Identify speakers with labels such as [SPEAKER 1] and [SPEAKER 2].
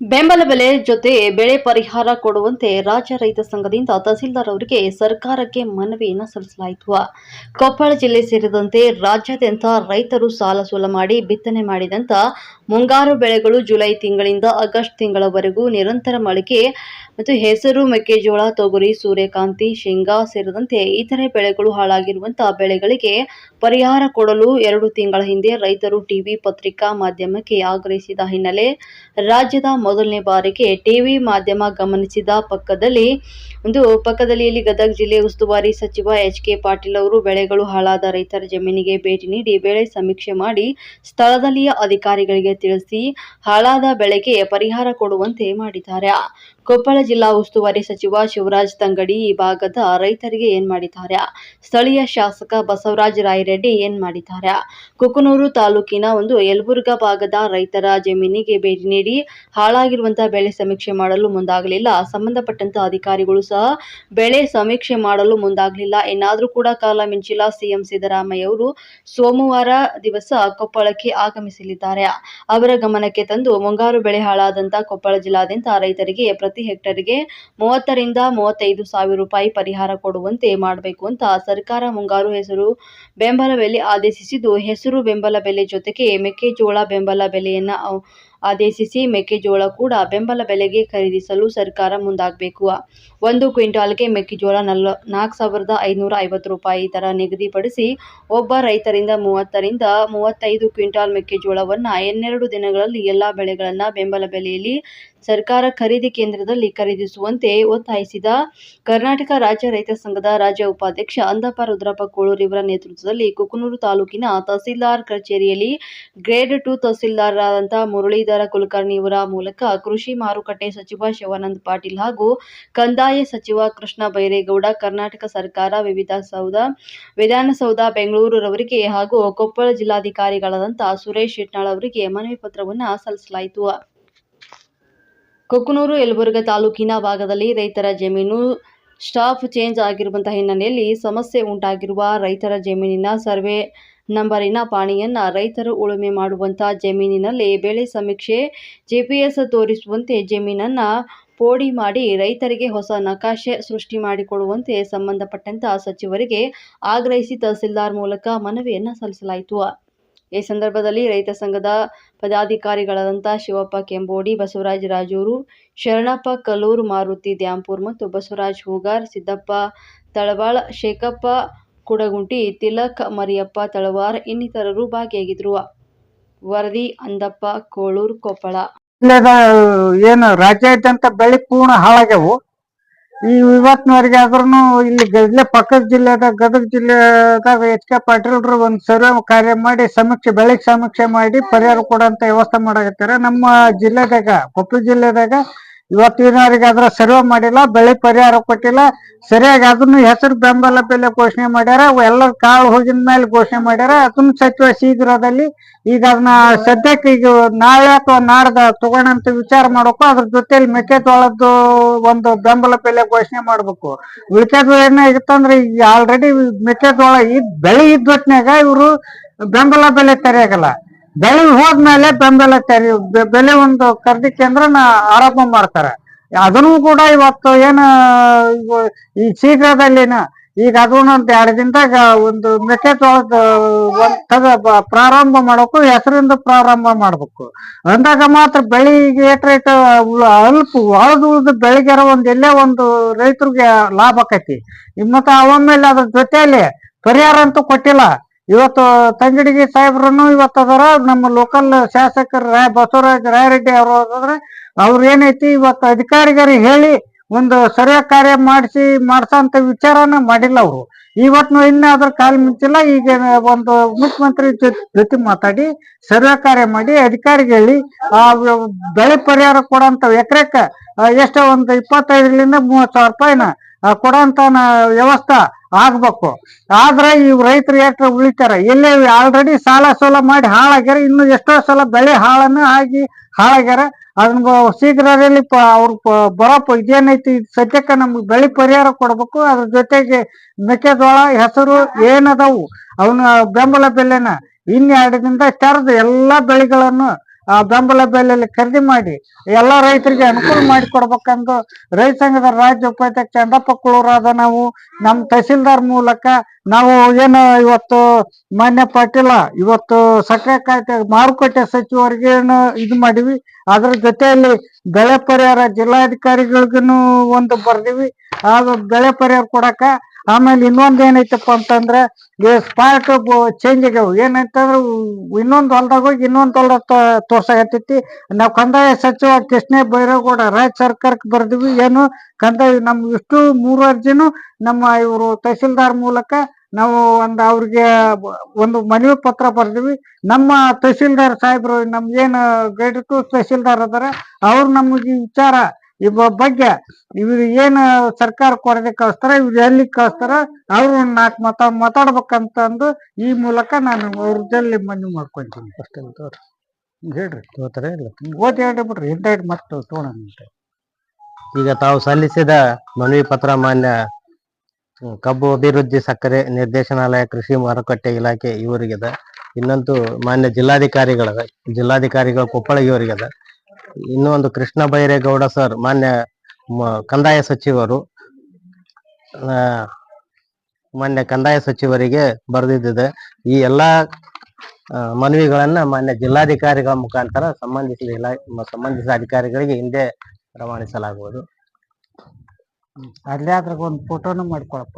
[SPEAKER 1] ಬೆಂಬಲ ಬೆಲೆ ಜೊತೆ ಬೆಳೆ ಪರಿಹಾರ ಕೊಡುವಂತೆ ರಾಜ್ಯ ರೈತ ಸಂಘದಿಂದ ತಹಸೀಲ್ದಾರ್ ಅವರಿಗೆ ಸರ್ಕಾರಕ್ಕೆ ಮನವಿಯನ್ನು ಸಲ್ಲಿಸಲಾಯಿತು. ಕೊಪ್ಪಳ ಜಿಲ್ಲೆ ಸೇರಿದಂತೆ ರಾಜ್ಯಾದ್ಯಂತ ರೈತರು ಸಾಲ ಸೋಲ ಮಾಡಿ ಬಿತ್ತನೆ ಮಾಡಿದಂತ ಮುಂಗಾರು ಬೆಳೆಗಳು ಜುಲೈ ತಿಂಗಳಿಂದ ಆಗಸ್ಟ್ ತಿಂಗಳವರೆಗೂ ನಿರಂತರ ಮಳೆಗೆ ಮತ್ತು ಹೆಸರು ಮೆಕ್ಕೆಜೋಳ, ತೊಗರಿ, ಸೂರ್ಯಕಾಂತಿ, ಶೇಂಗಾ ಸೇರಿದಂತೆ ಇತರೆ ಬೆಳೆಗಳು ಹಾಳಾಗಿರುವಂತಹ ಬೆಳೆಗಳಿಗೆ ಪರಿಹಾರ ಕೊಡಲು ಎರಡು ತಿಂಗಳ ಹಿಂದೆ ರೈತರು ಟಿವಿ ಪತ್ರಿಕಾ ಮಾಧ್ಯಮಕ್ಕೆ ಆಗ್ರಹಿಸಿದ ಹಿನ್ನೆಲೆ ರಾಜ್ಯದ ಮೊದಲನೇ ಬಾರಿಗೆ ಟಿವಿ ಮಾಧ್ಯಮ ಗಮನಿಸಿದ ಪಕ್ಕದಲ್ಲಿ ಒಂದು ಪಕ್ಕದಲ್ಲಿ ಇಲ್ಲಿ ಗದಗ ಜಿಲ್ಲೆ ಉಸ್ತುವಾರಿ ಸಚಿವ ಎಚ್ ಕೆ ಪಾಟೀಲ್ ಅವರು ಬೆಳೆಗಳು ಹಾಳಾದ ರೈತರ ಜಮೀನಿಗೆ ಭೇಟಿ ನೀಡಿ ಬೆಳೆ ಸಮೀಕ್ಷೆ ಮಾಡಿ ಸ್ಥಳದಲ್ಲಿಯ ಅಧಿಕಾರಿಗಳಿಗೆ ತಿಳಿಸಿ ಹಾಳಾದ ಬೆಳೆಗೆ ಪರಿಹಾರ ಕೊಡುವಂತೆ ಮಾಡಿದ್ದಾರೆ. ಕೊಪ್ಪಳ ಜಿಲ್ಲಾ ಉಸ್ತುವಾರಿ ಸಚಿವ ಶಿವರಾಜ್ ತಂಗಡಿ ಈ ಭಾಗದ ರೈತರಿಗೆ ಏನ್ ಮಾಡಿದ್ದಾರೆ? ಸ್ಥಳೀಯ ಶಾಸಕ ಬಸವರಾಜ ರಾಯರೆಡ್ಡಿ ಏನ್ ಮಾಡಿದ್ದಾರೆ? ಕುಕನೂರು ತಾಲೂಕಿನ ಒಂದು ಯಲಬುರ್ಗಾ ಭಾಗದ ರೈತರ ಜಮೀನಿಗೆ ಭೇಟಿ ನೀಡಿ ಹಾಳಾಗಿರುವಂತಹ ಬೆಳೆ ಸಮೀಕ್ಷೆ ಮಾಡಲು ಮುಂದಾಗಲಿಲ್ಲ. ಸಂಬಂಧಪಟ್ಟಂತ ಅಧಿಕಾರಿಗಳು ಸಹ ಬೆಳೆ ಸಮೀಕ್ಷೆ ಮಾಡಲು ಮುಂದಾಗಲಿಲ್ಲ. ಏನಾದರೂ ಕೂಡ ಕಾಲ ಮಿಂಚಿಲ್ಲ. ಸಿಎಂ ಸಿದ್ದರಾಮಯ್ಯ ಅವರು ಸೋಮವಾರ ದಿವಸ ಕೊಪ್ಪಳಕ್ಕೆ ಆಗಮಿಸಲಿದ್ದಾರೆ. ಅವರ ಗಮನಕ್ಕೆ ತಂದು ಮುಂಗಾರು ಬೆಳೆ ಹಾಳಾದಂತ ಕೊಪ್ಪಳ ಜಿಲ್ಲಾದ್ಯಂತ ರೈತರಿಗೆ ಪ್ರತಿ ಹೆಕ್ಟರ್ಗೆ ಮೂವತ್ತರಿಂದ ಮೂವತ್ತೈದು ಸಾವಿರ ರೂಪಾಯಿ ಪರಿಹಾರ ಕೊಡುವಂತೆ ಮಾಡಬೇಕು ಅಂತ ಸರ್ಕಾರ ಮುಂಗಾರು ಹೆಸರು ಬೆಂಬಲ ಬೆಲೆ ಆದೇಶಿಸಿದ್ದು. ಹೆಸರು ಬೆಂಬಲ ಬೆಲೆ ಜೊತೆಗೆ ಮೆಕ್ಕೆಜೋಳ ಬೆಂಬಲ ಬೆಲೆಯನ್ನ ಆದೇಶಿಸಿ ಮೆಕ್ಕೆಜೋಳ ಕೂಡ ಬೆಂಬಲ ಬೆಲೆಗೆ ಖರೀದಿಸಲು ಸರ್ಕಾರ ಮುಂದಾಗಬೇಕು. ಒಂದು ಕ್ವಿಂಟಾಲ್ಗೆ ಮೆಕ್ಕೆಜೋಳ ನಲ್, ನಾಲ್ಕು ಸಾವಿರದ ಐನೂರ ಐವತ್ತು ರೂಪಾಯಿ ದರ ನಿಗದಿಪಡಿಸಿ ಒಬ್ಬ ರೈತರಿಂದ ಮೂವತ್ತರಿಂದ ಮೂವತ್ತೈದು ಕ್ವಿಂಟಾಲ್ ಮೆಕ್ಕೆಜೋಳವನ್ನು ಹನ್ನೆರಡು ದಿನಗಳಲ್ಲಿ ಎಲ್ಲ ಬೆಳೆಗಳನ್ನು ಬೆಂಬಲ ಬೆಲೆಯಲ್ಲಿ ಸರ್ಕಾರ ಖರೀದಿ ಕೇಂದ್ರದಲ್ಲಿ ಖರೀದಿಸುವಂತೆ ಒತ್ತಾಯಿಸಿದ ಕರ್ನಾಟಕ ರಾಜ್ಯ ರೈತ ಸಂಘದ ರಾಜ್ಯ ಉಪಾಧ್ಯಕ್ಷ ಅಂದಪ್ಪ ರುದ್ರಪ್ಪ ಕೋಳೂರ್ ಇವರ ನೇತೃತ್ವದಲ್ಲಿ ಕುಕನೂರು ತಾಲೂಕಿನ ತಹಸೀಲ್ದಾರ್ ಕಚೇರಿಯಲ್ಲಿ ಗ್ರೇಡ್ ಟು ತಹಸೀಲ್ದಾರರಾದಂಥ ಮುರಳೀಧರ ಕುಲಕರ್ಣಿ ಇವರ ಮೂಲಕ ಕೃಷಿ ಮಾರುಕಟ್ಟೆ ಸಚಿವ ಶಿವಾನಂದ ಪಾಟೀಲ್ ಹಾಗೂ ಕಂದಾಯ ಸಚಿವ ಕೃಷ್ಣ ಬೈರೇಗೌಡ, ಕರ್ನಾಟಕ ಸರ್ಕಾರ, ವಿವಿಧ ಸೌಧ, ವಿಧಾನಸೌಧ, ಬೆಂಗಳೂರವರಿಗೆ ಹಾಗೂ ಕೊಪ್ಪಳ ಜಿಲ್ಲಾಧಿಕಾರಿಗಳಾದಂತಹ ಸುರೇಶ್ ಶೆಟ್ನಾಳ್ ಅವರಿಗೆ ಮನವಿ ಪತ್ರವನ್ನು ಸಲ್ಲಿಸಲಾಯಿತು. ಕೊಕ್ಕನೂರು, ಯಲಬುರ್ಗಾ ತಾಲೂಕಿನ ಭಾಗದಲ್ಲಿ ರೈತರ ಜಮೀನು ಸ್ಟಾಫ್ ಚೇಂಜ್ ಆಗಿರುವಂತಹ ಹಿನ್ನೆಲೆಯಲ್ಲಿ ಸಮಸ್ಯೆ ಉಂಟಾಗಿರುವ ರೈತರ ಜಮೀನಿನ ಸರ್ವೆ ನಂಬರಿನ ಪಾಣಿಯನ್ನ ರೈತರು ಉಳುಮೆ ಮಾಡುವಂತ ಜಮೀನಿನಲ್ಲಿ ಬೆಳೆ ಸಮೀಕ್ಷೆ ಜಿಪಿಎಸ್ ತೋರಿಸುವಂತೆ ಜಮೀನನ್ನ ಪೋಡಿ ಮಾಡಿ ರೈತರಿಗೆ ಹೊಸ ನಕಾಶೆ ಸೃಷ್ಟಿ ಮಾಡಿಕೊಡುವಂತೆ ಸಂಬಂಧಪಟ್ಟಂತ ಸಚಿವರಿಗೆ ಆಗ್ರಹಿಸಿ ತಹಸೀಲ್ದಾರ್ ಮೂಲಕ ಮನವಿಯನ್ನ ಸಲ್ಲಿಸಲಾಯಿತು. ಈ ಸಂದರ್ಭದಲ್ಲಿ ರೈತ ಸಂಘದ ಪದಾಧಿಕಾರಿಗಳಾದಂಥ ಶಿವಪ್ಪ ಕೆಂಬೋಡಿ, ಬಸವರಾಜ ರಾಜೂರು, ಶರಣಪ್ಪ ಕಲೂರು ಮಾರುತಿ ದ್ಯಾಂಪುರ್ ಮತ್ತು ಬಸವರಾಜ್ ಹೂಗಾರ್, ಸಿದ್ದಪ್ಪ ತಳವಾಳ, ಶೇಖಪ್ಪ ಕುಡಗುಂಟಿ, ತಿಲಕ್, ಮರಿಯಪ್ಪ, ತಳವಾರ್ ಇನ್ನಿತರರು ಭಾಗಿಯಾಗಿದ್ರು. ವರದಿ, ಅಂದಪ್ಪ, ಕೋಳೂರು, ಕೊಪ್ಪಳ.
[SPEAKER 2] ಏನು ರಾಜ್ಯಾದ್ಯಂತ ಬೆಳೆ ಪೂರ್ಣ ಹಾಳಾಗ್ಯವು. ಈ ಇವತ್ತಿನವರೆಗೆ ಆದ್ರೂ ಇಲ್ಲಿ ಗದ್ಲೆ ಪಕ್ಕದ ಜಿಲ್ಲೆದಾಗ ಗದಗ ಜಿಲ್ಲೆದಾಗ ಎಚ್ ಕೆ ಪಾಟೀಲ್ರು ಒಂದು ಸರ್ವೆ ಕಾರ್ಯ ಮಾಡಿ ಸಮೀಕ್ಷೆ, ಬೆಳೆಗೆ ಸಮೀಕ್ಷೆ ಮಾಡಿ ಪರಿಹಾರ ಕೊಡೋಂತ ವ್ಯವಸ್ಥೆ ಮಾಡಾಕತ್ತಾರ. ನಮ್ಮ ಜಿಲ್ಲೆದಾಗ, ಕೊಪ್ಪಳ ಜಿಲ್ಲೆದಾಗ ಇವತ್ತಿನವರೆಗೆ ಅದ್ರ ಸರ್ವೆ ಮಾಡಿಲ್ಲ, ಬೆಳೆ ಪರಿಹಾರ ಕೊಟ್ಟಿಲ್ಲ, ಸರಿಯಾಗಿ ಅದನ್ನು ಹೆಸರು ಬೆಂಬಲ ಬೆಲೆ ಘೋಷಣೆ ಮಾಡ್ಯಾರ ಎಲ್ಲ ಕಾಳು ಹೋಗಿದ ಮೇಲೆ ಘೋಷಣೆ ಮಾಡ್ಯಾರ, ಅದನ್ನ ಸಚಿವ ಶೀಘ್ರದಲ್ಲಿ ಈಗ ಅದನ್ನ ಸದ್ಯಕ್ಕೆ ಈಗ ನಾಳೆ ಅಥವಾ ನಾಡ್ದ ತಗೋಣಂತ ವಿಚಾರ ಮಾಡಬೇಕು, ಅದ್ರ ಜೊತೆಲಿ ಮೆಕ್ಕೆಜೋಳದ್ದು ಒಂದು ಬೆಂಬಲ ಬೆಲೆ ಘೋಷಣೆ ಮಾಡ್ಬೇಕು. ಉಳಿಕೆದು ಏನಾಗಿತ್ತಂದ್ರೆ ಈಗ ಆಲ್ರೆಡಿ ಮೆಕ್ಕೆಜೋಳ ಇದ್ ಬೆಳೆ ಇದ್ದ ಹೊತ್ನ್ಯಾಗ ಇವರು ಬೆಂಬಲ ಬೆಲೆ ತೆರೆಯಾಗಲ್ಲ. ಬೆಳೆ ಹೋದ್ಮೇಲೆ ಬೆಂಬಲ ಬೆ- ಬೆಲೆ ಒಂದು ಖರೀದಿ ಕೇಂದ್ರನ ಆರೋಪ ಮಾಡ್ತಾರೆ. ಅದನ್ನು ಕೂಡ ಇವತ್ತು ಏನ ಈ ಶೀಘ್ರದಲ್ಲಿನ ಈಗ ಅದನ್ನ ಒಂದ್ ಎರಡು ದಿನದಾಗ ಒಂದು ಮೆಕ್ಕೆಜೋಳದ ಪ್ರಾರಂಭ ಮಾಡಬೇಕು ಹೆಸರಿಂದ ಪ್ರಾರಂಭ ಮಾಡ್ಬೇಕು. ಅಂದಾಗ ಮಾತ್ರ ಬೆಳಿಗ್ಗೆ ಏಟ್ ರೇಟ್ ಅಲ್ಪ ಒಳದು ಉಳ್ದು ಬೆಳಿಗ್ಗೆರ ಒಂದ್ ಎಲ್ಲೇ ಒಂದು ರೈತರಿಗೆ ಲಾಭ ಆಕೈತಿ. ಮತ್ತೆ ಅವಮೇಲೆ ಅದ್ರ ಜೊತೆಯಲ್ಲಿ ಪರಿಹಾರ ಅಂತೂ ಕೊಟ್ಟಿಲ್ಲ. ಇವತ್ತು ತಂಗಡಿಗೆ ಸಾಹೇಬ್ರನ್ನು ಇವತ್ತು ಅದರ. ನಮ್ಮ ಲೋಕಲ್ ಶಾಸಕರು ರಾಯ್ ಬಸವರಾಜ್ ರಾಯರೆಡ್ಡಿ ಅವರು ಅದಾದ್ರೆ ಅವ್ರ ಏನೈತಿ ಇವತ್ತು ಅಧಿಕಾರಿಗಳಿಗೆ ಹೇಳಿ ಒಂದು ಸರಿಯಾಗಿ ಕಾರ್ಯ ಮಾಡಿಸಿ ಮಾಡ್ಸಂತ ವಿಚಾರನ ಮಾಡಿಲ್ಲ ಅವರು. ಇವತ್ತು ಇನ್ನ ಅದ್ರ ಕಾಲ್ ಮಿಂಚಿಲ್ಲ ಈಗ ಒಂದು ಮುಖ್ಯಮಂತ್ರಿ ಜೊತೆ ಮಾತಾಡಿ ಸರ್ವೆ ಕಾರ್ಯ ಮಾಡಿ ಅಧಿಕಾರಿಗೆ ಹೇಳಿ ಆ ಬೆಳೆ ಪರಿಹಾರ ಕೊಡಂತ ಎಕರೆಕ ಎಷ್ಟೋ ಒಂದು ಇಪ್ಪತ್ತೈದರಿಂದ ಮೂವತ್ತು ಸಾವಿರ ರೂಪಾಯಿನ ಕೊಡಂತ ವ್ಯವಸ್ಥೆ ಆಗ್ಬೇಕು. ಆದ್ರೆ ಈ ರೈತರು ಎಷ್ಟು ಉಳಿತಾರ? ಎಲ್ಲೇ ಆಲ್ರೆಡಿ ಸಾಲ ಸೋಲ ಮಾಡಿ ಹಾಳಾಗ್ಯಾರ. ಇನ್ನು ಎಷ್ಟೋ ಸಲ ಬೆಳೆ ಹಾಳನ್ನ ಆಗಿ ಹಾಳಾಗ್ಯಾರ. ಅದನ್ನ ಶೀಘ್ರ ಶೀಘ್ರದಲ್ಲಿ ಅವ್ರ ಬರೋ ಇದೇನೈತಿ? ಇದ್ ಸದ್ಯಕ್ಕೆ ನಮ್ಗೆ ಬೆಳೆ ಪರಿಹಾರ ಕೊಡ್ಬೇಕು. ಅದ್ರ ಜೊತೆಗೆ ಮೆಕ್ಕೆಜೋಳ, ಹೆಸರು ಏನದವು? ಅವನ ಬೆಂಬಲ ಬೆಲೆನ. ಇನ್ನೆರಡರಿಂದ ತೆರೆದು ಎಲ್ಲಾ ಬೆಳೆಗಳನ್ನು ಆ ಬೆಂಬಲ ಬೆಲೆಯಲ್ಲಿ ಖರೀದಿ ಮಾಡಿ ಎಲ್ಲಾ ರೈತರಿಗೆ ಅನುಕೂಲ ಮಾಡಿ ಕೊಡ್ಬೇಕಂದು ರೈತ ಸಂಘದ ರಾಜ್ಯ ಉಪಾಧ್ಯಕ್ಷ ಚಂದಪ್ಪ ಕುಳೂರಾದ ನಾವು ನಮ್ಮ ತಹಸೀಲ್ದಾರ್ ಮೂಲಕ ನಾವು ಏನು ಇವತ್ತು ಮಾನ್ಯ ಪಾಟೀಲ, ಇವತ್ತು ಸಕ್ಕರೆ ಖಾತೆ ಮಾರುಕಟ್ಟೆ ಸಚಿವರಿಗೆ ಇದು ಮಾಡಿವಿ ಅದ್ರ ಜೊತೆಯಲ್ಲಿ ಬೆಳೆ ಪರಿಹಾರ ಜಿಲ್ಲಾಧಿಕಾರಿಗಳಿಗೂ ಒಂದು ಬರ್ದಿವಿ. ಆ ಬೆಳೆ ಪರಿಹಾರ ಕೊಡಕ ಆಮೇಲೆ ಇನ್ನೊಂದ್ ಏನೈತಪ್ಪ ಅಂತಂದ್ರೆ ಸ್ಪಾಟ್ ಚೇಂಜ್ ಆಗ್ಯಾವ ಏನಂತಂದ್ರೆ, ಇನ್ನೊಂದ್ ಹೊಲ್ದಾಗ ಹೋಗಿ ಇನ್ನೊಂದ್ ಹೊಲ್ದಾಗ ತೋರ್ಸಾಕತ್ತೈತಿ. ನಾವ್ ಕಂದಾಯ ಸಚಿವ ಕೃಷ್ಣ ಬೈರೇಗೌಡ, ರಾಜ್ಯ ಸರ್ಕಾರಕ್ಕೆ ಬರ್ದಿವಿ, ಏನು ಕಂದಾಯ ನಮ್ ಇಷ್ಟು ಮೂರು ಅರ್ಜಿನು ನಮ್ಮ ಇವರು ತಹಸೀಲ್ದಾರ್ ಮೂಲಕ ನಾವು ಒಂದು ಅವ್ರಿಗೆ ಒಂದು ಮನವಿ ಪತ್ರ ಬರ್ದಿವಿ. ನಮ್ಮ ತಹಸೀಲ್ದಾರ್ ಸಾಹೇಬ್ರು ನಮ್ಗೇನು ಗೈಡ್ ಟು ತಹಸೀಲ್ದಾರ್ ಅದಾರ, ಅವ್ರು ನಮಗೆ ವಿಚಾರ ಬ- ಬಗ್ಗೆ ಇವ್ರು ಏನ್ ಸರ್ಕಾರ ಕೊರತೆ ಕಳಿಸ್ತಾರ ಇವ್ರು ಎಲ್ಲಿ ಕಳಿಸ್ತಾರ ಅವ್ರು ಒಂದ್ ನಾಲ್ಕು ಮಾತಾ ಮಾತಾಡ್ಬೇಕಂತಂದು ಈ ಮೂಲಕ ನಾನು ಅವ್ರ ಜಲ್ಲಿ ಮನವಿ ಮಾಡ್ಕೊಂತೀನಿ. ಅಷ್ಟೇ ಹೇಳ್ರಿ.
[SPEAKER 3] ತೋತರ ಇಲ್ಲ?
[SPEAKER 2] ಓದಿ ಹೇಳ್ರಿ ಬಿಡ್ರಿ ಹಿಂದೈಡ್ ಮತ್ತೆ ತೋಣ
[SPEAKER 3] ಈಗ ತಾವು ಸಲ್ಲಿಸಿದ ಮನವಿ ಪತ್ರ ಮಾನ್ಯ ಕಬ್ಬು ಅಭಿವೃದ್ಧಿ ಸಕ್ಕರೆ ನಿರ್ದೇಶನಾಲಯ ಕೃಷಿ ಮಾರುಕಟ್ಟೆ ಇಲಾಖೆ ಇವರಿಗಿದೆ. ಇನ್ನಂತೂ ಮಾನ್ಯ ಜಿಲ್ಲಾಧಿಕಾರಿಗಳದ ಜಿಲ್ಲಾಧಿಕಾರಿಗಳ ಕೊಪ್ಪಳ ಇವರಿಗದ ಇನ್ನೂ ಒಂದು ಕೃಷ್ಣ ಬೈರೇಗೌಡ ಸರ್, ಮಾನ್ಯ ಕಂದಾಯ ಸಚಿವರು ಮಾನ್ಯ ಕಂದಾಯ ಸಚಿವರಿಗೆ ಬರೆದಿದ್ದಿದೆ. ಈ ಎಲ್ಲಾ ಮನವಿಗಳನ್ನ ಮಾನ್ಯ ಜಿಲ್ಲಾಧಿಕಾರಿಗಳ ಮುಖಾಂತರ ಸಂಬಂಧಿಸಿದ ಇಲಾ ಸಂಬಂಧಿಸಿದ ಅಧಿಕಾರಿಗಳಿಗೆ ಹಿಂದೆ ರವಾನಿಸಲಾಗುವುದು.
[SPEAKER 2] ಅಲ್ಲೇ ಅದ್ರಾಗ ಒಂದು ಫೋಟೋನು ಮಾಡ್ಕೊಳಪ್ಪ.